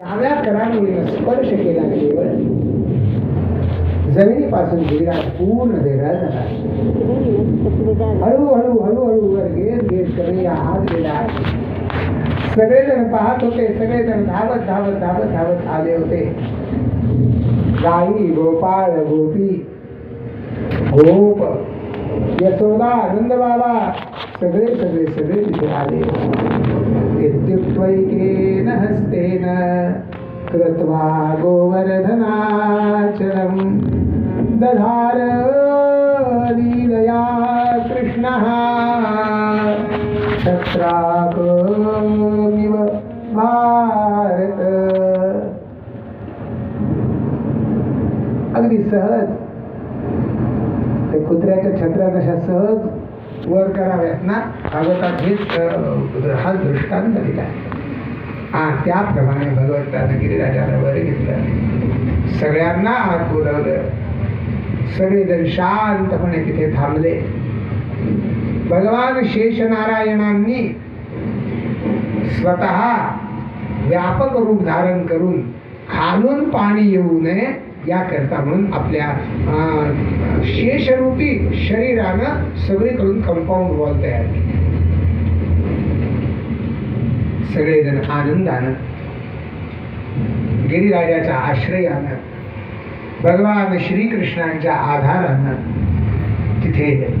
डाव्या करांमुळे स्पर्श केला केवळ. जमिनीपासून गिरिराज पूर्ण वेगळा झाला. हळूहळू हळूहळू वर घेत घेत या हात गेला. सगळेजण पाहत होते सगळेजण धावत धावत धावत धावत आले होते. गाई गोपाळ गोपी गोप यशोदा आनंद बाबा सगळे सगळे सगळे तिथे आले इत्युक्त्वैकेन हस्तेन कृत्वा गोवर्धनाचलं दधार लीलया कृष्णः। छत्राकमिव भारत। अगदी सहज. ते कुत्र्याच्या छत्र्या कशा सहज वर कराव्यात ना? भागवतात हेच हा दृष्टांत दिला. आहे हा त्याप्रमाणे भगवंतानं गिरिराजाला वर घेतलं. सगळ्यांना आत बोलवलं. सगळेजण शांतपणे तिथे थांबले. भगवान शेषनारायणांनी स्वतः व्यापक रूप धारण करून खालून पाणी येऊ नये याकरता म्हणून आपल्या अं, शेषरूपी शरीरानं सगळीकडून कंपाऊंड वॉल तयार केली. सगळेजण आनंदानं गिरिराजाच्या आश्रयानं भगवान श्रीकृष्णांच्या आधारानं तिथे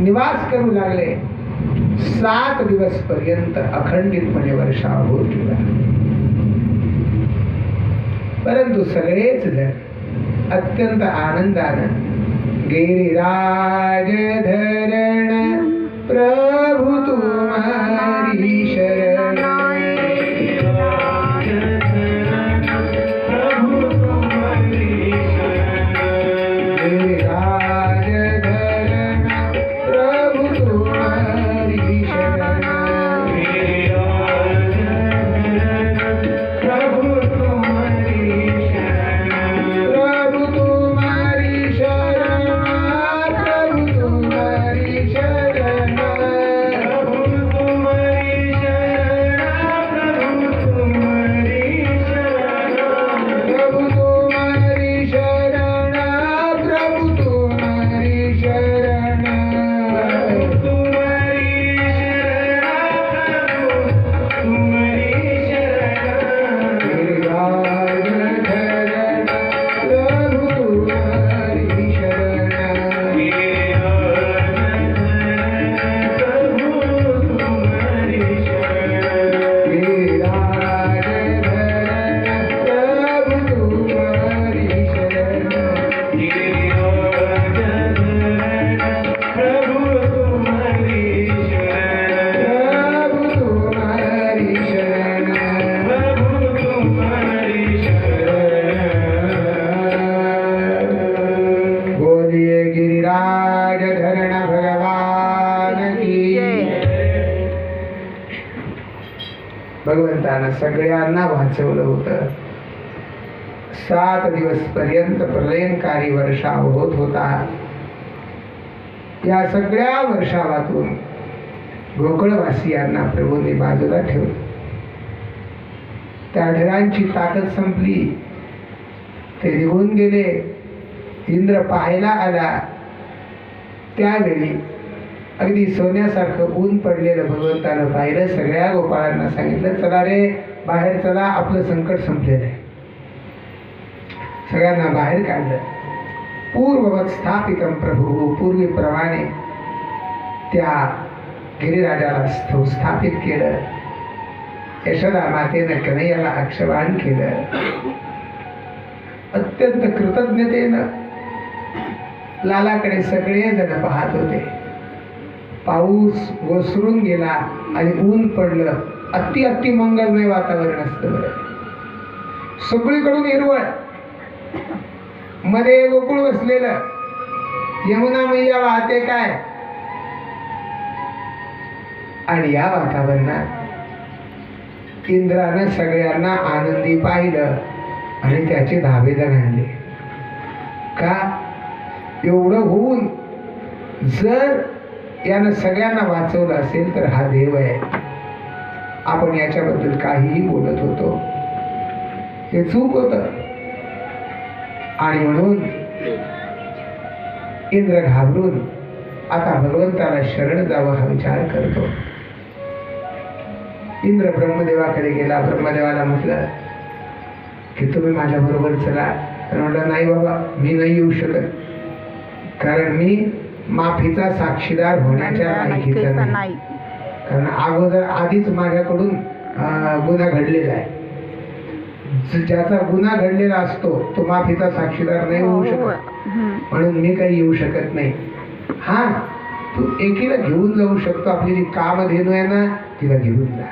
निवास करू लागले. सात दिवस पर्यंत अखंडितपणे वर्षा होत परंतु सगळेच जण अत्यंत आनंदानं गिरिराज धरण प्रभू भगवंतानं सगळ्यांना वाचवलं होतं. सात दिवस पर्यंत प्रलयंकारी वर्षा होत होता. या सगळ्या वर्षावातून गोकुळवासियांना प्रभूने बाजूला ठेवलं. त्या ढगांची ताकद संपली. ते निघून गेले. इंद्र पाहायला आला. त्यावेळी अगदी सोन्यासारखं ऊन पडलेलं भगवंतानं पाहिलं सगळ्या गोपाळांना सांगितलं चला रे बाहेर चला आपलं संकट संपलेलं आहे. सगळ्यांना बाहेर काढलं. पूर्ववत स्थापितम प्रभू पूर्वीप्रमाणे त्या गिरिराजाला स्थापित केलं. यशोदा मातेनं कन्हैयाला अक्षवान केलं. अत्यंत कृतज्ञतेनं लालाकडे सगळे जण पाहत होते. पाऊस ओसरून गेला आणि ऊन पडलं. अति अति मंगलमय वातावरण असतं बरं. सगळीकडून हिरवळ. मध्ये गोकुळ बसलेलं. यमुना मैया वाहते काय? आणि या वातावरणात इंद्रानं सगळ्यांना आनंदी पाहिलं आणि त्याचे धाबेदन आणले. का? एवढं होऊन जर यानं सगळ्यांना वाचवलं असेल तर हा देव आहे. आपण याच्याबद्दल काहीही बोलत होतो. हे चूक होत. आणि म्हणून इंद्र घाबरून आता भगवंताला शरण जावं हा विचार करतो. इंद्र ब्रह्मदेवाकडे गेला. ब्रह्मदेवाला म्हटलं की तुम्ही माझ्या बरोबर चला. म्हटलं नाही बाबा मी नाही येऊ शकत. कारण मी माफीचा साक्षीदार होण्याच्या लायकीचा नाही. कारण अगोदर आधीच माझ्याकडून गुन्हा घडलेला आहे. ज्याचा गुन्हा घडलेला असतो तो माफीचा साक्षीदार नाही होऊ शकत. हम्म. म्हणून मी काही येऊ शकत नाही. हा तू एकीला घेऊन जाऊ शकतो. आपली जी कामधेनू आहे ना तिला घेऊन जा.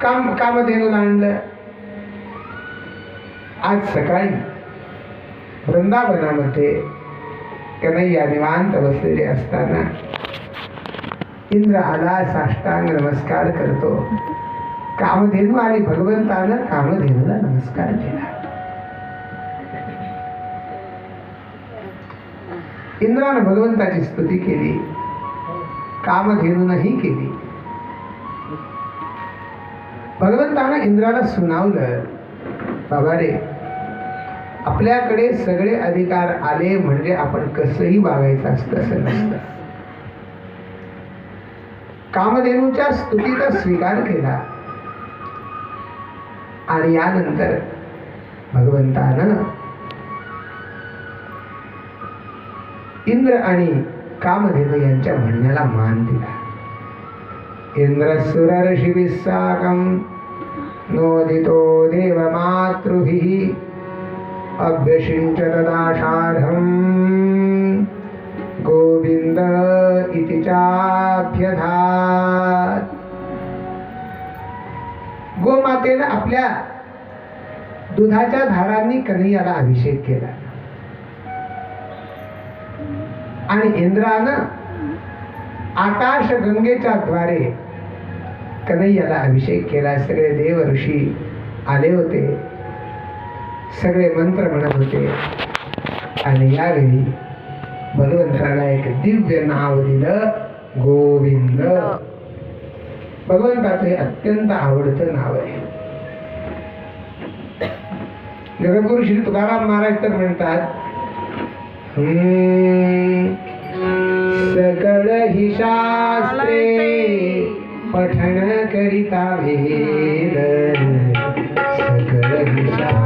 काम कामधेनूला आणलं. आज सकाळी वृंदावनामध्ये कन्हैया निवांत बसलेले असताना इंद्र आला साष्टांग नमस्कार करतो. कामधेनू आणि भगवंतानं कामधेनूला नमस्कार केला. इंद्रानं भगवंताची स्तुती केली. कामधेनूनही केली. भगवंतानं इंद्राला सुनावलं. बाबा रे आपल्याकडे सगळे अधिकार आले म्हणजे आपण कसंही वागायचं असतं असं नसतं. कामधेनूच्या स्तुतीचा स्वीकार केला. आणि यानंतर भगवंतानं इंद्र आणि कामधेनू यांच्या म्हणण्याला मान दिला. इंद्र सुरर्षि साकं नोदितो देवमातृभिः अभ्यषिञ्च तदाशार्हम् गोविन्द इति चाभ्यधात्। गोमातेनं आपल्या दुधाच्या धारांनी कन्हैयाला अभिषेक केला. आणि इंद्रानं आकाश गंगेच्या द्वारे कन्हैयाला अभिषेक केला. सगळे देव ऋषी आले होते. सगळे मंत्र म्हणत होते. आणि यावेळी भगवंताला एक दिव्य नाव दिलं गोविंद. भगवंताचं हे अत्यंत आवडतं नाव आहे. जगद्गुरु श्री तुकाराम महाराज तर म्हणतात सकळ हि शास्त्रे पठण करिता वेद सकळ हि शास्त्रे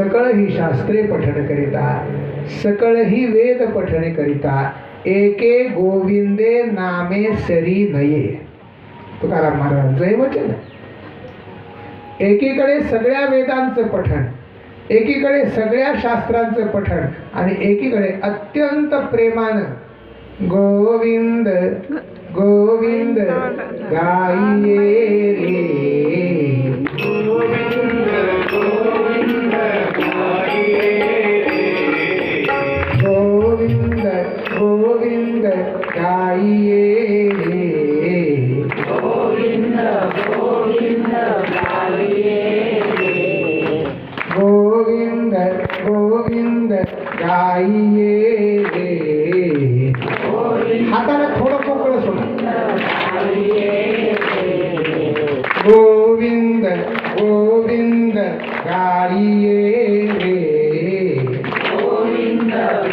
सकळ ही शास्त्रे पठन करिता सकळ ही वेद पठन करिता एके गोविंदे नामे सरी नये तुकाराम महाराजांचं हे वचन. एकीकडे सगळ्या वेदांचं पठण एकीकडे सगळ्या शास्त्रांचं पठण आणि एकीकडे अत्यंत प्रेमानं गोविंद गोविंद गाइये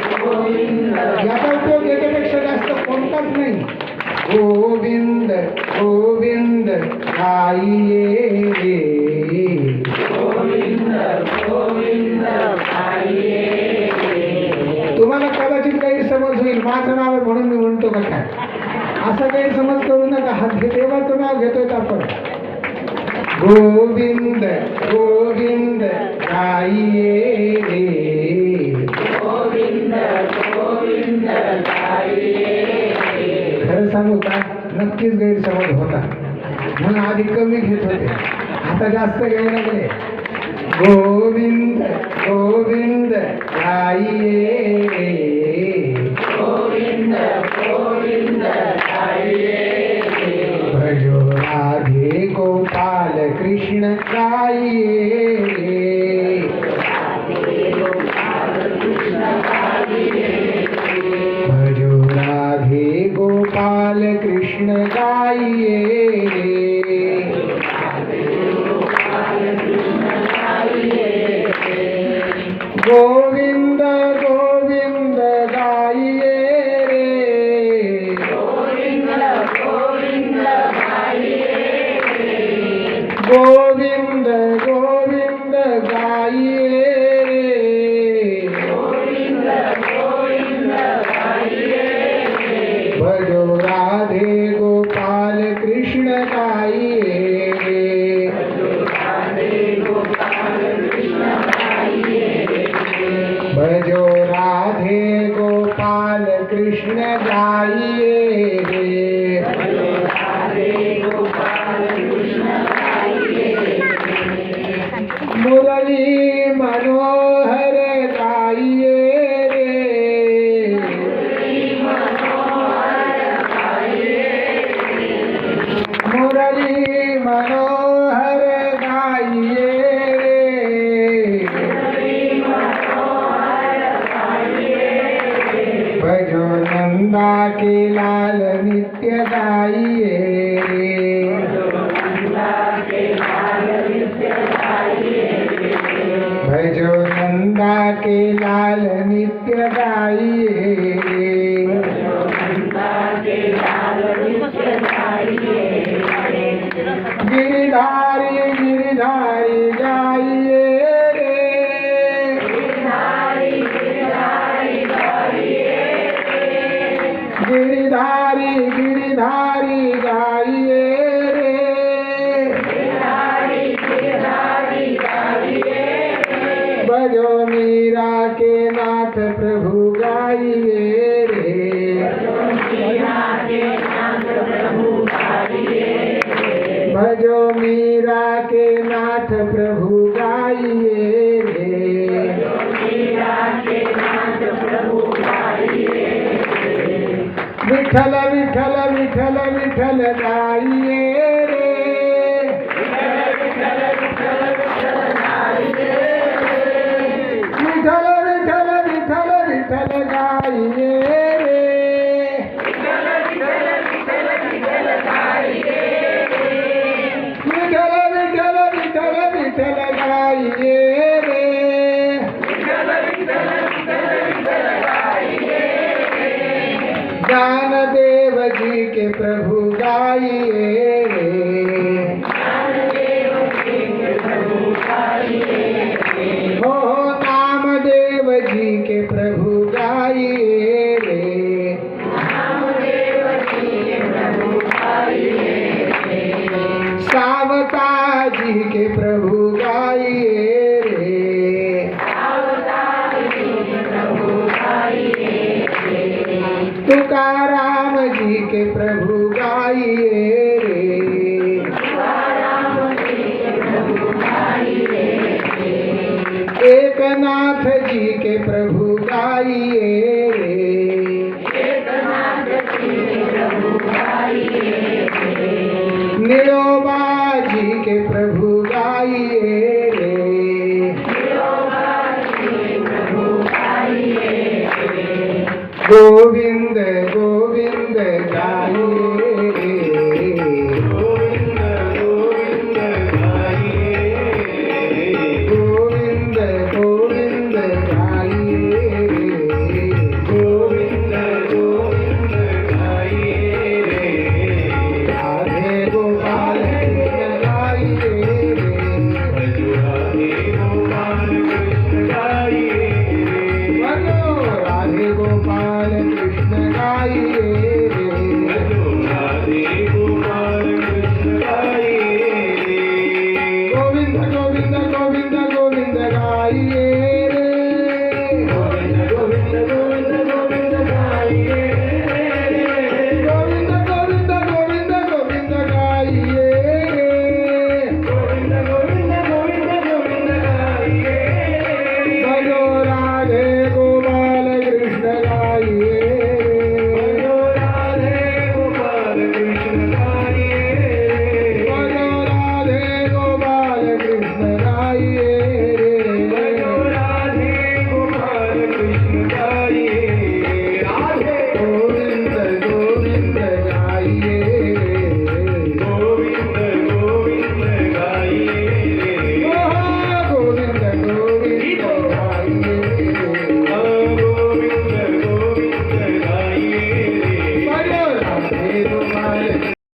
याचा उपयोग याच्यापेक्षा जास्त कोणताच नाही. गोविंद गोविंद तुम्हाला कदाचित गैरसमज होईल माझं नाव आहे म्हणून मी म्हणतो का काय? असा गैरसमज करू नका हा देवाचं नाव घेतोय आपण. गोविंद गोविंद गाइये खरं सांगू का नक्कीच गैरसमज होता. म्हणून आधी कमी घेत होते. आता जास्त घ्यायला लागले गोविंद गोविंद गाइये भजो राधे गोपाल कृष्ण गाइये जो राधे गोपाल कृष्ण जाइए ನಿತ್ಯದಾಯಿಯೇ नाथ प्रभु गाइए रे भजो मीरा के नाथ प्रभु गाइए रे विठल विठल विठल विठल गाइए। प्रभु गाइए। के प्रभु गाइए गोविंद